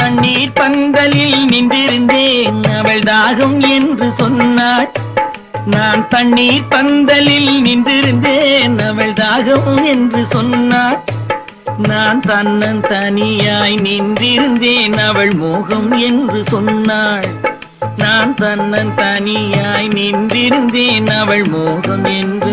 தண்ணீர் பந்தலில் நின்றிருந்தேன். அவள் தாகம் என்று சொன்னாள். நான் தண்ணீர் பந்தலில் நின்றிருந்தேன். அவள் தாகம் என்று சொன்னாள். நான் தன்னன் தனியாய் நின்றிருந்தேன். அவள் மோகம் என்று சொன்னாள். நான் தன்னன் தனியாய் நின்றிருந்தேன். அவள் மோகம் என்று